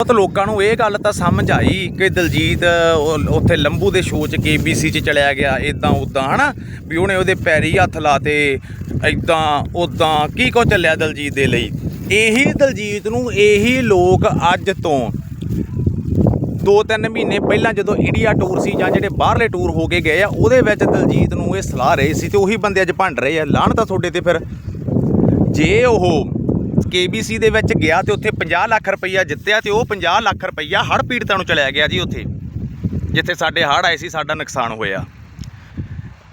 ਬਹੁਤ ਲੋਕਾਂ ਨੂੰ ਇਹ ਗੱਲ ਤਾਂ ਸਮਝ ਆਈ ਕਿ ਦਲਜੀਤ ਉੱਥੇ ਲੰਬੂ ਦੇ ਸ਼ੋਅ 'ਚ ਕੇਬੀਸੀ 'ਚ ਚਲਿਆ ਗਿਆ ਇਦਾਂ ਉਦਾਂ ਹਨਾ? ਵੀ ਉਹਨੇ ਉਹਦੇ ਪੈਰੀ ਹੱਥ ਲਾਤੇ ਇਦਾਂ ਉਦਾਂ ਕੀ ਕੋ ਚੱਲਿਆ ਦਲਜੀਤ ਦੇ ਲਈ? ਇਹੀ ਦਲਜੀਤ ਨੂੰ ਇਹੀ ਲੋਕ ਅੱਜ ਤੋਂ ਦੋ ਤਿੰਨ ਮਹੀਨੇ ਪਹਿਲਾਂ ਜਦੋਂ ਇੰਡੀਆ ਟੂਰ ਸੀ ਜਾਂ ਜਿਹੜੇ ਬਾਹਰਲੇ ਟੂਰ ਹੋ ਕੇ ਗਏ ਆ, ਉਹਦੇ ਵਿੱਚ ਦਲਜੀਤ ਨੂੰ ਇਹ ਸਲਾਹ ਰਹੇ ਸੀ ਤੇ ਉਹੀ ਬੰਦੇ ਅੱਜ ਭੰਡ ਰਹੇ ਆ। ਲਾਹਣ ਤਾਂ ਤੁਹਾਡੇ ਤੇ ਫਿਰ। ਜੇ ਉਹ KBC ਦੇ ਵਿੱਚ ਗਿਆ ਤੇ ਉੱਥੇ 50 ਲੱਖ ਰੁਪਈਆ ਜਿੱਤਿਆ ਤੇ ਉਹ 50 ਲੱਖ ਰੁਪਈਆ ਹੜ੍ਹ ਪੀੜਤਾਂ ਨੂੰ ਚਲਿਆ ਗਿਆ ਜੀ ਉੱਥੇ, ਜਿੱਥੇ ਸਾਡੇ ਹੜ੍ਹ ਆਏ ਸੀ, ਸਾਡਾ ਨੁਕਸਾਨ ਹੋਇਆ।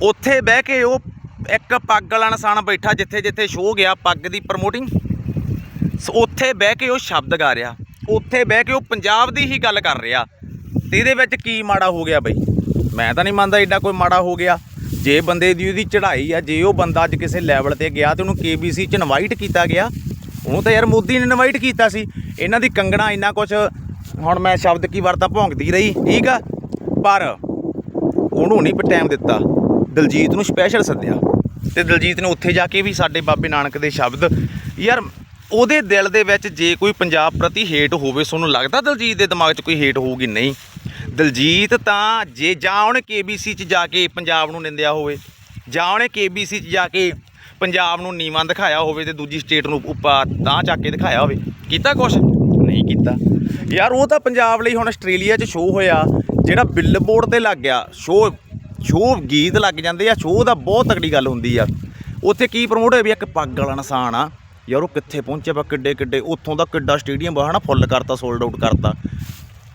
ਉੱਥੇ ਬਹਿ ਕੇ ਉਹ ਇੱਕ ਪੱਗ ਵਾਲਾ ਇਨਸਾਨ ਬੈਠਾ ਜਿੱਥੇ ਜਿੱਥੇ ਸ਼ੋਅ ਗਿਆ, ਪੱਗ ਦੀ ਪ੍ਰਮੋਟਿੰਗ ਉੱਥੇ ਬਹਿ ਕੇ ਉਹ ਸ਼ਬਦ ਗਾ ਰਿਹਾ। ਉੱਥੇ ਬਹਿ ਕੇ ਉਹ ਪੰਜਾਬ ਦੀ ਹੀ ਗੱਲ ਕਰ ਰਿਹਾ। ਤੇ ਇਹਦੇ ਵਿੱਚ ਕੀ ਮਾੜਾ ਹੋ ਗਿਆ ਬਈ? ਮੈਂ ਤਾਂ ਨਹੀਂ ਮੰਨਦਾ ਐਡਾ ਕੋਈ ਮਾੜਾ ਹੋ ਗਿਆ। ਜੇ ਬੰਦੇ ਦੀ ਉਹਦੀ ਚੜ੍ਹਾਈ ਆ, ਜੇ ਉਹ ਬੰਦਾ ਅੱਜ ਕਿਸੇ ਲੈਵਲ ਤੇ ਗਿਆ ਤੇ ਉਹਨੂੰ KBC ਚ ਇਨਵਾਈਟ ਕੀਤਾ ਗਿਆ ਉਹਨੂੰ ਤਾਂ ਯਾਰ ਮੋਦੀ ਨੇ ਇਨਵਾਈਟ ਕੀਤਾ ਸੀ। ਇਹਨਾਂ ਦੀ ਕੰਗਣਾ ਇੰਨਾ ਕੁਝ ਹੁਣ ਮੈਂ ਸ਼ਬਦ ਕੀ ਵਰਤਾ ਭੌਂਕਦੀ ਰਹੀ। ਠੀਕ ਆ? ਪਰ ਉਹਨੂੰ ਨਹੀਂ ਟਾਈਮ ਦਿੱਤਾ। ਦਲਜੀਤ ਨੂੰ ਸਪੈਸ਼ਲ ਸੱਦਿਆ। ਤੇ ਦਲਜੀਤ ਨੇ ਉੱਥੇ ਜਾ ਕੇ ਵੀ ਸਾਡੇ ਬਾਬੇ ਨਾਨਕ ਦੇ ਸ਼ਬਦ। ਯਾਰ ਉਹਦੇ ਦਿਲ ਦੇ ਵਿੱਚ ਜੇ ਕੋਈ ਪੰਜਾਬ ਪ੍ਰਤੀ ਹੇਟ ਹੋਵੇ ਤੁਹਾਨੂੰ ਲੱਗਦਾ ਦਲਜੀਤ ਦੇ ਦਿਮਾਗ 'ਚ ਕੋਈ ਹੇਟ ਹੋਊਗੀ? ਨਹੀਂ। ਦਲਜੀਤ ਤਾਂ ਜੇ ਜਾਂ ਉਹਨੇ KBC 'ਚ ਜਾ ਕੇ ਪੰਜਾਬ ਨੂੰ ਨਿੰਦਿਆ ਹੋਵੇ, ਜਾਂ ਉਹਨੇ KBC 'ਚ ਜਾ ਕੇ ਪੰਜਾਬ ਨੂੰ ਨੀਵਾਂ ਦਿਖਾਇਆ ਹੋਵੇ ਤੇ ਦੂਜੀ ਸਟੇਟ ਨੂੰ ਉੱਪਰ ਤਾਂ ਚੱਕ ਕੇ ਦਿਖਾਇਆ ਹੋਵੇ। ਕੀਤਾ ਕੁਛ? ਨਹੀਂ ਕੀਤਾ। ਯਾਰ ਉਹ ਤਾਂ ਪੰਜਾਬ ਲਈ ਹੁਣ ਆਸਟ੍ਰੇਲੀਆ 'ਚ ਸ਼ੋਅ ਹੋਇਆ, ਜਿਹੜਾ ਬਿਲਬੋਰਡ ਤੇ ਲੱਗ ਗਿਆ। ਸ਼ੋਅ ਸ਼ੋਅ ਗੀਤ ਲੱਗ ਜਾਂਦੇ ਆ ਸ਼ੋਅ ਦਾ ਬਹੁਤ ਤਕੜੀ ਗੱਲ ਹੁੰਦੀ ਆ। ਉੱਥੇ ਕੀ ਪ੍ਰਮੋਟ ਹੋਇਆ ਵੀ ਇੱਕ ਪੱਗ ਵਾਲਾ ਇਨਸਾਨ ਆ। ਯਾਰ ਉਹ ਕਿੱਥੇ ਪਹੁੰਚਿਆ ਵਾ, ਕਿੱਡੇ ਕਿੱਡੇ, ਉੱਥੋਂ ਦਾ ਕਿੱਡਾ ਸਟੇਡੀਅਮ ਵਾ, ਹਨਾ ਫੁੱਲ ਕਰਤਾ ਸੋਲਡ ਆਊਟ ਕਰਤਾ।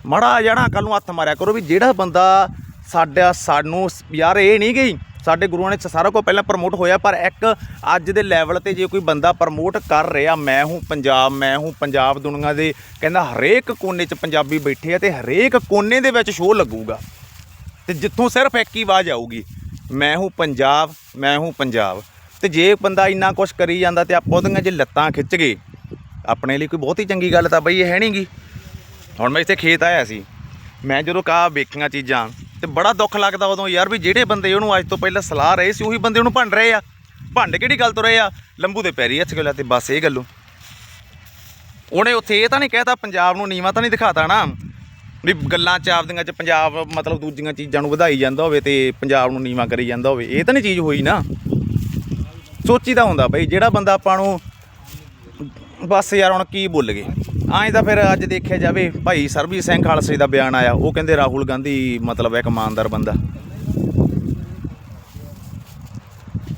ਮੜਾ ਜਾਣਾ ਕੱਲ ਨੂੰ ਹੱਥ ਮਾਰਿਆ ਕਰੋ ਵੀ ਜਿਹੜਾ ਬੰਦਾ ਸਾਡਾ, ਸਾਨੂੰ, ਯਾਰ ਇਹ ਨਹੀਂ ਗਈ। ਸਾਡੇ ਗੁਰੂਆਂ ਨੇ ਸਾਰਾ ਕੁਝ ਪਹਿਲਾਂ ਪ੍ਰਮੋਟ ਹੋਇਆ, ਪਰ ਇੱਕ ਅੱਜ ਦੇ ਲੈਵਲ ਤੇ ਜੇ ਕੋਈ ਬੰਦਾ ਪ੍ਰਮੋਟ ਕਰ ਰਿਹਾ, ਮੈਂ ਹੂੰ ਪੰਜਾਬ, ਮੈਂ ਹੂੰ ਪੰਜਾਬ ਦੁਨੀਆ ਦੇ, ਕਹਿੰਦਾ ਹਰੇਕ ਕੋਨੇ 'ਚ ਪੰਜਾਬੀ ਬੈਠੇ ਆ ਤੇ ਹਰੇਕ ਕੋਨੇ ਦੇ ਵਿੱਚ ਸ਼ੋਅ ਲੱਗੂਗਾ। ਤੇ ਜਿੱਥੋਂ ਸਿਰਫ ਇੱਕ ਹੀ ਆਵਾਜ਼ ਆਊਗੀ, ਮੈਂ ਹੂੰ ਪੰਜਾਬ, ਮੈਂ ਹੂੰ ਪੰਜਾਬ। ਤੇ ਜੇ ਬੰਦਾ ਇੰਨਾ ਕੁਛ ਕਰੀ ਜਾਂਦਾ ਤੇ ਆਪਾਂ ਉਹਦੀਆਂ ਜੇ ਲੱਤਾਂ ਖਿੱਚ ਗਏ, ਆਪਣੇ ਲਈ ਕੋਈ ਬਹੁਤੀ ਚੰਗੀ ਗੱਲ ਤਾਂ ਬਈ ਇਹ ਹੈ ਨਹੀਂਗੀ ਹੁਣ ਮੈਂ ਇੱਥੇ ਖੇਤ ਆਇਆ ਸੀ, ਮੈਂ ਜਦੋਂ ਕਾ ਵੇਖੀਆਂ ਚੀਜ਼ਾਂ ਤੇ ਬੜਾ ਦੁੱਖ ਲੱਗਦਾ ਉਦੋਂ ਯਾਰ ਵੀ ਜਿਹੜੇ ਬੰਦੇ ਉਹਨੂੰ ਅੱਜ ਤੋਂ ਪਹਿਲਾਂ ਸਲਾਹ ਰਹੇ ਸੀ, ਉਹੀ ਬੰਦੇ ਉਹਨੂੰ ਭੰਡ ਰਹੇ ਆ। ਭੰਡ ਕਿਹੜੀ ਗੱਲ ਤੋਂ ਰਹੇ ਆ? ਲੰਬੂ ਦੇ ਪੈਰੀ ਹੱਥ ਗਿਆ ਤੇ ਬਸ ਇਹ ਗੱਲੋਂ। ਉਹਨੇ ਉੱਥੇ ਇਹ ਤਾਂ ਨਹੀਂ ਕਹਿਤਾ, ਪੰਜਾਬ ਨੂੰ ਨੀਵਾ ਤਾਂ ਨਹੀਂ ਦਿਖਾਤਾ ਨਾ। ਵੀ ਗੱਲਾਂ ਚ ਆਪਦੀਆਂ ਚ ਪੰਜਾਬ, ਮਤਲਬ ਦੂਜੀਆਂ ਚੀਜ਼ਾਂ ਨੂੰ ਵਧਾਈ ਜਾਂਦਾ ਹੋਵੇ ਤੇ ਪੰਜਾਬ ਨੂੰ ਨੀਵਾ ਕਰੀ ਜਾਂਦਾ ਹੋਵੇ। ਇਹ ਤਾਂ ਨਹੀਂ ਚੀਜ਼ ਹੋਈ ਨਾ। ਸੋਚੀਦਾ ਹੁੰਦਾ ਬਈ, ਜਿਹੜਾ ਬੰਦਾ ਆਪਾਂ ਨੂੰ ਬਸ ਯਾਰ ਹੁਣ ਕੀ ਬੋਲ ਗਏ ਐਂ ਤਾਂ ਫਿਰ ਅੱਜ ਦੇਖਿਆ ਜਾਵੇ, ਭਾਈ ਸਰਬਜੀਤ ਸਿੰਘ ਖਾਲਸੇ ਦਾ ਬਿਆਨ ਆਇਆ, ਉਹ ਕਹਿੰਦੇ ਰਾਹੁਲ ਗਾਂਧੀ ਮਤਲਬ ਇੱਕ ਇਮਾਨਦਾਰ ਬੰਦਾ।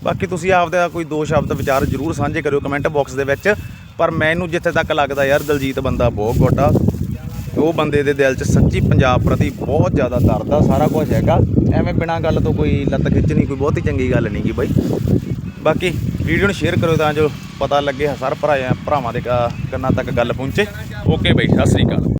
ਬਾਕੀ ਤੁਸੀਂ ਆਪਦਾ ਕੋਈ ਦੋ ਸ਼ਬਦ ਵਿਚਾਰ ਜ਼ਰੂਰ ਸਾਂਝੇ ਕਰਿਓ ਕਮੈਂਟ ਬਾਕਸ ਦੇ ਵਿੱਚ, ਪਰ ਮੈਨੂੰ ਜਿੱਥੇ ਤੱਕ ਲੱਗਦਾ ਯਾਰ ਦਲਜੀਤ ਬੰਦਾ ਬਹੁਤ ਗੋਡਾ, ਉਹ ਬੰਦੇ ਦੇ ਦਿਲ 'ਚ ਸੱਚੀ ਪੰਜਾਬ ਪ੍ਰਤੀ ਬਹੁਤ ਜ਼ਿਆਦਾ ਦਰਦ ਆ, ਸਾਰਾ ਕੁਝ ਹੈਗਾ। ਐਵੇਂ ਬਿਨਾਂ ਗੱਲ ਤੋਂ ਕੋਈ ਲੱਤ ਖਿੱਚਣੀ, ਕੋਈ ਬਹੁਤੀ ਚੰਗੀ ਗੱਲ ਨਹੀਂ ਗੀ ਬਾਈ। ਬਾਕੀ ਵੀਡੀਓ ਨੂੰ ਸ਼ੇਅਰ ਕਰੋ ਤਾਂ ਜੋ ਪਤਾ ਲੱਗੇ ਹਰ ਭਰਾ ਭਰਾਵਾਂ ਦੇ ਕ- ਕੰਨਾਂ ਤੱਕ ਗੱਲ ਪਹੁੰਚੇ। ਓਕੇ ਬਾਈ, ਸਤਿ ਸ੍ਰੀ ਅਕਾਲ।